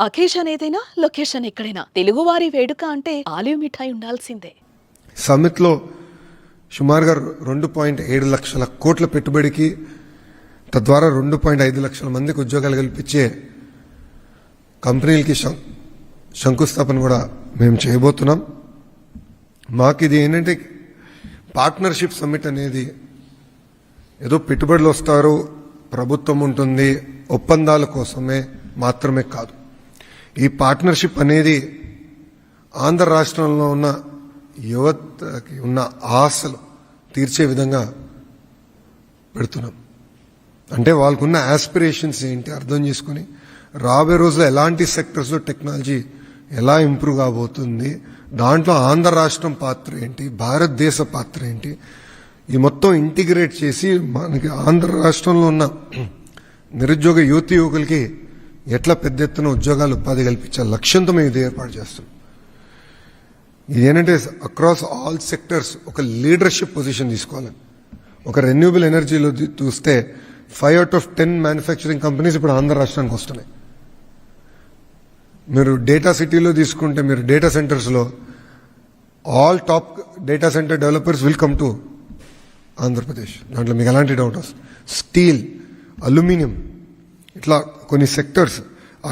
Occasion ఏదైనా location ఎక్కడైనా. తెలుగువారి వేడుక అంటే ఆలివ్ మిఠాయి ఉండాల్సిందే. సమ్మిట్లో సుమారుగా రెండు పాయింట్ ఏడు లక్షల కోట్ల పెట్టుబడికి తద్వారా రెండు పాయింట్ ఐదు లక్షల మందికి ఉద్యోగాలు కల్పించే కంపెనీలకి శం- శంకుస్థాపన కూడా మేము చేయబోతున్నాం. మాకు ఇది ఏంటంటే పార్ట్నర్షిప్ సమ్మిట్ అనేది ఏదో పెట్టుబడులు వస్తారు ప్రభుత్వం ఉంటుంది ఒప్పందాల కోసమే మాత్రమే కాదు. ఈ పార్ట్నర్షిప్ అనేది ఆంధ్ర రాష్ట్రంలో ఉన్న యువతకి ఉన్న ఆశలు తీర్చే విధంగా పెడుతున్నాం. అంటే వాళ్ళకున్న ఆస్పిరేషన్స్ ఏంటి అర్థం చేసుకుని రాబోయే రోజుల్లో ఎలాంటి సెక్టర్స్లో టెక్నాలజీ ఎలా ఇంప్రూవ్ కాబోతుంది దాంట్లో ఆంధ్ర రాష్ట్రం పాత్ర ఏంటి భారతదేశ పాత్ర ఏంటి ఈ మొత్తం ఇంటిగ్రేట్ చేసి మనకి ఆంధ్ర రాష్ట్రంలో ఉన్న నిరుద్యోగ యువతి యువకులకి ఎట్లా పెద్ద ఎత్తున ఉద్యోగాలు ఉపాధి కల్పించే లక్ష్యంతో మేము ఇది ఏర్పాటు చేస్తున్నాం. ఇదేంటంటే ఏంటంటే అక్రాస్ ఆల్ సెక్టర్స్ ఒక లీడర్షిప్ పొజిషన్ తీసుకోవాలని. ఒక రెన్యూబుల్ ఎనర్జీలో చూస్తే five out of ten manufacturing companies ఇప్పుడు ఆంధ్ర రాష్ట్రానికి వస్తున్నాయి. మీరు డేటా సిటీలో తీసుకుంటే మీరు డేటా సెంటర్స్లో all top data center developers will come to Andhra Pradesh. దాంట్లో మీకు ఎలాంటి డౌట్ వస్తుంది? స్టీల్ అల్యూమినియం ఇట్లా కొన్ని సెక్టర్స్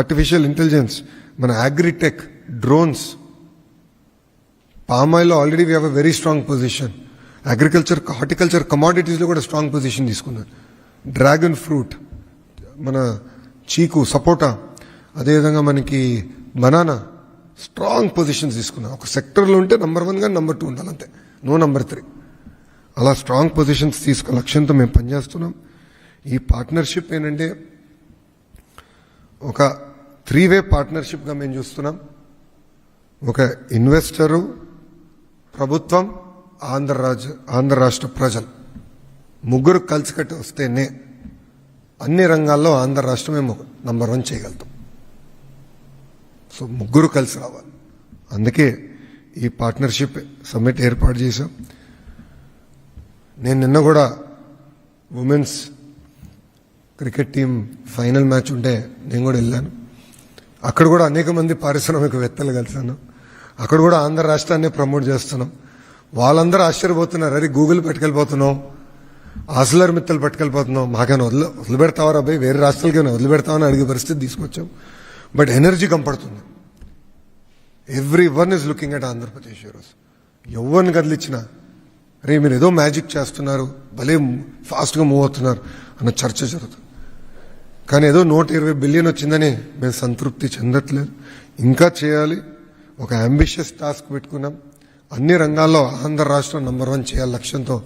ఆర్టిఫిషియల్ ఇంటెలిజెన్స్ మన agritech drones పామాయిల్లో already we have a very strong position agriculture horticulture కమాడిటీస్లో కూడా స్ట్రాంగ్ పొజిషన్ తీసుకున్నారు. డ్రాగన్ ఫ్రూట్ మన చీకు సపోటా అదేవిధంగా మనకి బనానా స్ట్రాంగ్ పొజిషన్స్ తీసుకున్నాం ఒక సెక్టర్లో ఉంటే నెంబర్ వన్ కానీ నెంబర్ టూ ఉండాలి అంతే. నో నెంబర్ త్రీ అలా స్ట్రాంగ్ పొజిషన్స్ తీసుకున్న లక్ష్యంతో మేము పనిచేస్తున్నాం. ఈ పార్ట్నర్షిప్ ఏంటంటే ఒక త్రీ వే పార్ట్నర్షిప్గా మేము చూస్తున్నాం. ఒక ఇన్వెస్టరు ప్రభుత్వం ఆంధ్ర రాజు ఆంధ్ర రాష్ట్ర ప్రజలు ముగ్గురు కలిసికట్టి వస్తేనే అన్ని రంగాల్లో ఆంధ్ర రాష్ట్రమే నంబర్ వన్ చేయగలుగుతాం. సో ముగ్గురు కలిసి రావాలి. అందుకే ఈ పార్ట్నర్షిప్ సమ్మిట్ ఏర్పాటు చేశాం. నేను నిన్న కూడా women's cricket team final match ఉంటే నేను కూడా వెళ్ళాను. అక్కడ కూడా అనేక మంది పారిశ్రామికవేత్తలు కలిసాను. అక్కడ కూడా ఆంధ్ర రాష్ట్రాన్ని ప్రమోట్ చేస్తున్నాం. వాళ్ళందరూ ఆశ్చర్యపోతున్నారు. అరే గూగుల్ పెట్టుకెళ్ళిపోతున్నాం ఆసులర్ మిత్తలు పట్టుకెళ్ళిపోతున్నాం మాకైనా వదిలి వదిలిపెడతావా అబ్బాయి వేరే రాష్ట్రాలకైనా వదిలిపెడతామని అడిగే పరిస్థితి తీసుకొచ్చాం. But energy కంపడుతుంది. Everyone is looking at Andhra Pradesh ఈరోజు ఎవరిని కదిలిచ్చినా రే మీరు ఏదో మ్యాజిక్ చేస్తున్నారు భలే ఫాస్ట్గా మూవ్ అవుతున్నారు అన్న చర్చ జరుగుతుంది. కానీ ఏదో నూట ఇరవై బిలియన్ వచ్చిందని మేము సంతృప్తి చెందట్లేదు. ఇంకా చేయాలి. ఒక అంబిషియస్ టాస్క్ పెట్టుకున్నాం. అన్ని రంగాల్లో ఆంధ్ర రాష్ట్రం నంబర్ వన్ చేయాలి లక్ష్యంతో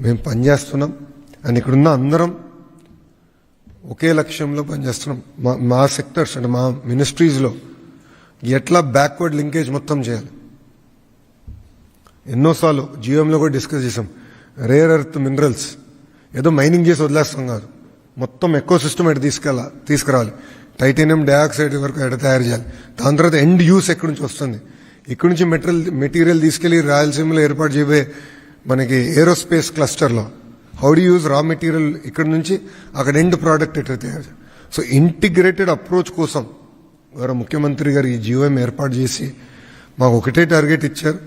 మేము పనిచేస్తున్నాం. అండ్ ఇక్కడున్న అందరం ఒకే లక్ష్యంలో పనిచేస్తున్నాం. మా మా సెక్టర్స్ అంటే మా మినిస్ట్రీస్లో ఎట్లా బ్యాక్వర్డ్ లింకేజ్ మొత్తం చేయాలి. ఎన్నోసార్లు జియోఎంలో కూడా డిస్కస్ చేసాం రేర్ ఎర్త్ మినరల్స్ ఏదో మైనింగ్ చేసి వదిలేస్తాం కాదు. మొత్తం ఎక్కువ సిస్టమ్ ఎటు తీసుకెళ్ళ తీసుకురావాలి. టైటానియం డయాక్సైడ్ వరకు ఎడ తయారు చేయాలి. దాని తర్వాత ఎండ్ యూస్ ఎక్కడి నుంచి వస్తుంది? ఇక్కడి నుంచి మెటీరియల్ మెటీరియల్ తీసుకెళ్ళి రాయలసీమలో ఏర్పాటు చేయబోయే మనకి aerospace క్లస్టర్లో how do use raw material ఇక్కడ నుంచి? అక్కడ ఎండ్ ప్రోడక్ట్ ఎట్లా తయారు చేయాలి? సో ఇంటిగ్రేటెడ్ అప్రోచ్ కోసం గౌరవ ముఖ్యమంత్రి గారు ఈ జీవోఎం ఏర్పాటు చేసి మాకు ఒకటే టార్గెట్ ఇచ్చారు.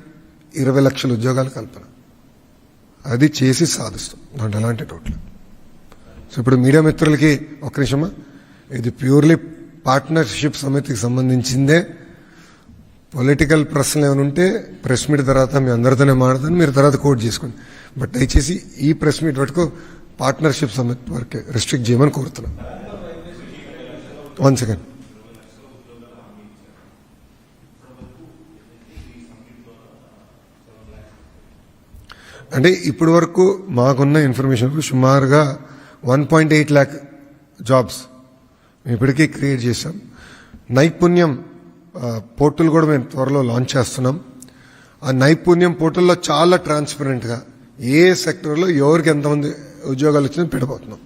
ఇరవై లక్షల ఉద్యోగాలు కల్పన. అది చేసి సాధిస్తాం. దాంట్లో ఎలాంటి డౌట్ లేదు. సో ఇప్పుడు మీడియా మిత్రులకి ఒక నిమిషమా? ఇది ప్యూర్లీ పార్ట్నర్షిప్ సమితికి సంబంధించిందే. పొలిటికల్ ప్రశ్నలు ఏమైనా ఉంటే ప్రెస్ మీట్ తర్వాత మీ అందరితోనే మాడతాను మీరు తర్వాత కోట్ చేసుకోండి. బట్ దయచేసి ఈ ప్రెస్ మీట్ వరకు పార్ట్నర్షిప్ సమితి వరకే రెస్ట్రిక్ట్ చేయమని కోరుతున్నాను. వన్ సెకండ్ అంటే ఇప్పటి వరకు మాకున్న ఇన్ఫర్మేషన్ సుమారుగా one point eight lakh jobs మేము ఇప్పటికే క్రియేట్ చేశాం. నైపుణ్యం పోర్టల్ కూడా మేము త్వరలో లాంచ్ చేస్తున్నాం. ఆ నైపుణ్యం పోర్టల్లో చాలా ట్రాన్స్పరెంట్గా ఏ సెక్టర్లో ఎవరికి ఎంతమంది ఉద్యోగాలు వచ్చిందో పెట్టబోతున్నాం.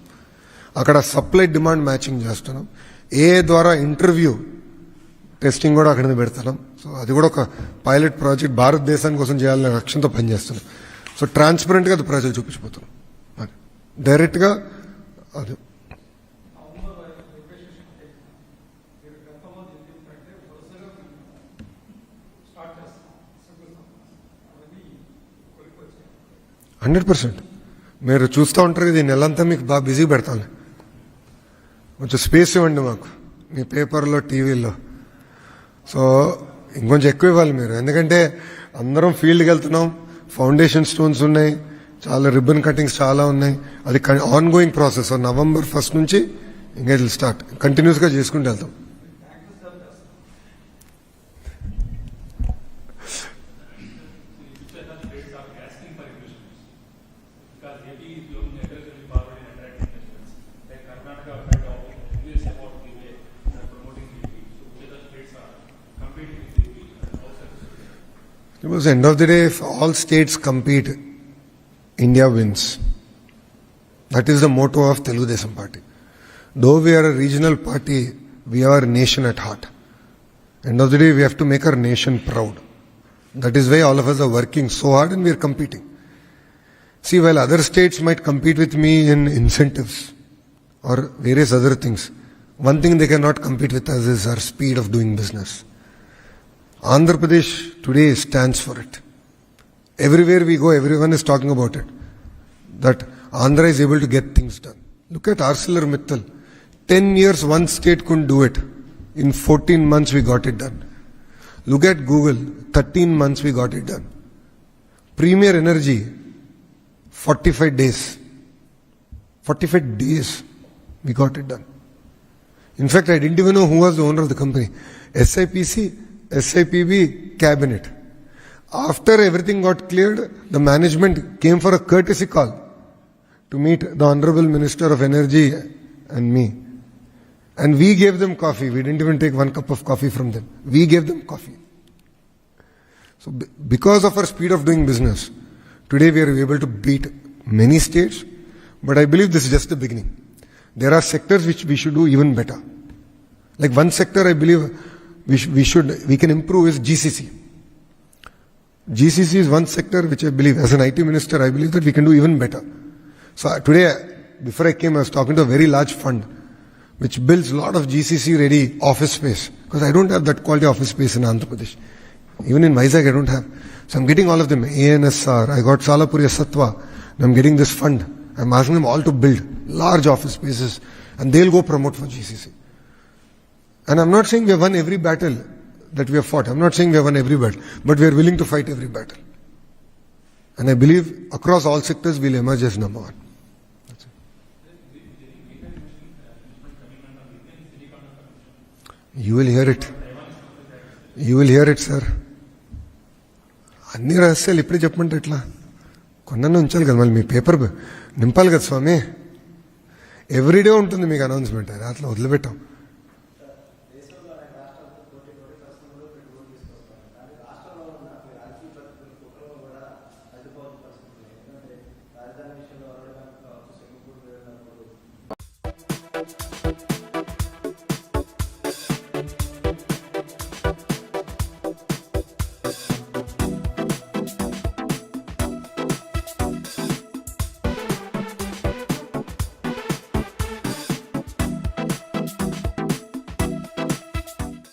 అక్కడ సప్లై డిమాండ్ మ్యాచింగ్ చేస్తున్నాం. ఏ ద్వారా ఇంటర్వ్యూ టెస్టింగ్ కూడా అక్కడ నుంచి పెడతాం. సో అది కూడా ఒక పైలట్ ప్రాజెక్ట్ భారతదేశాని కోసం చేయాలనే లక్ష్యంతో పనిచేస్తున్నాం. సో ట్రాన్స్పరెంట్గా అది ప్రజలు చూపించిపోతున్నాం డైరెక్ట్గా అది. Hundred percent. మీరు చూస్తూ ఉంటారు ఇది నెలంతా మీకు బాగా బిజీ పెడతాను. కొంచెం స్పేస్ ఇవ్వండి మాకు మీ పేపర్లో టీవీలో. సో ఇంకొంచెం ఎక్కువ ఇవ్వాలి మీరు. ఎందుకంటే అందరం ఫీల్డ్కి వెళ్తున్నాం ఫౌండేషన్ స్టోన్స్ ఉన్నాయి చాలా రిబ్బన్ కటింగ్స్ చాలా ఉన్నాయి. అది ongoing process November first నుంచి ఇంకా స్టార్ట్ కంటిన్యూస్గా చేసుకుంటూ వెళ్తాం. End of the day all states compete India wins. That is the motto of Telugu Desam Party. Though we are a regional party, we are a nation at heart. End of the day, we have to make our nation proud. That is why all of us are working so hard and we are competing. See, while other states might compete with me in incentives or various other things, one thing they cannot compete with us is our speed of doing business. Andhra Pradesh today stands for it. Everywhere we go, everyone is talking about it. That Andhra is able to get things done. Look at ArcelorMittal. 10 years, one state couldn't do it. In 14 months, we got it done. Look at Google. 13 months, we got it done. Premier Energy, 45 days. 45 days, we got it done. In fact, I didn't even know who was the owner of the company. SIPC, SIPB, cabinet. After everything got cleared, the management came for a courtesy call to meet the Honorable Minister of Energy and me. And we gave them coffee. We didn't even take one cup of coffee from them. We gave them coffee. So, because of our speed of doing business, today we are able to beat many states, but I believe this is just the beginning. There are sectors which we should do even better. Like one sector I believe we, sh- we should, we can improve is GCC. GCC is one sector which I believe, as an IT minister, I believe that we can do even better. So today, before I came, I was talking to a very large fund which builds a lot of GCC ready office space because I don't have that quality office space in Andhra Pradesh. Even in Vizag, I don't have. So I'm getting all of them. ANSR, I got Salapuri Satwa, and I'm getting this fund. I'm asking them all to build large office spaces and they'll go promote for GCC. And I'm not saying we have won every battle that we have fought. I'm not saying we have won every battle, but we are willing to fight every battle. And I believe across all sectors we'll emerge as number one. You will hear it. You will hear it, sir. అన్ని రహస్యాలు ఇప్పుడే చెప్పమంటే ఎట్లా కొన్న ఉంచాలి కదా మళ్ళీ మీ paper నింపాలి కదా స్వామి ఎవ్రీడే ఉంటుంది మీకు అనౌన్స్మెంట్ అది అట్లా వదిలిపెట్టాం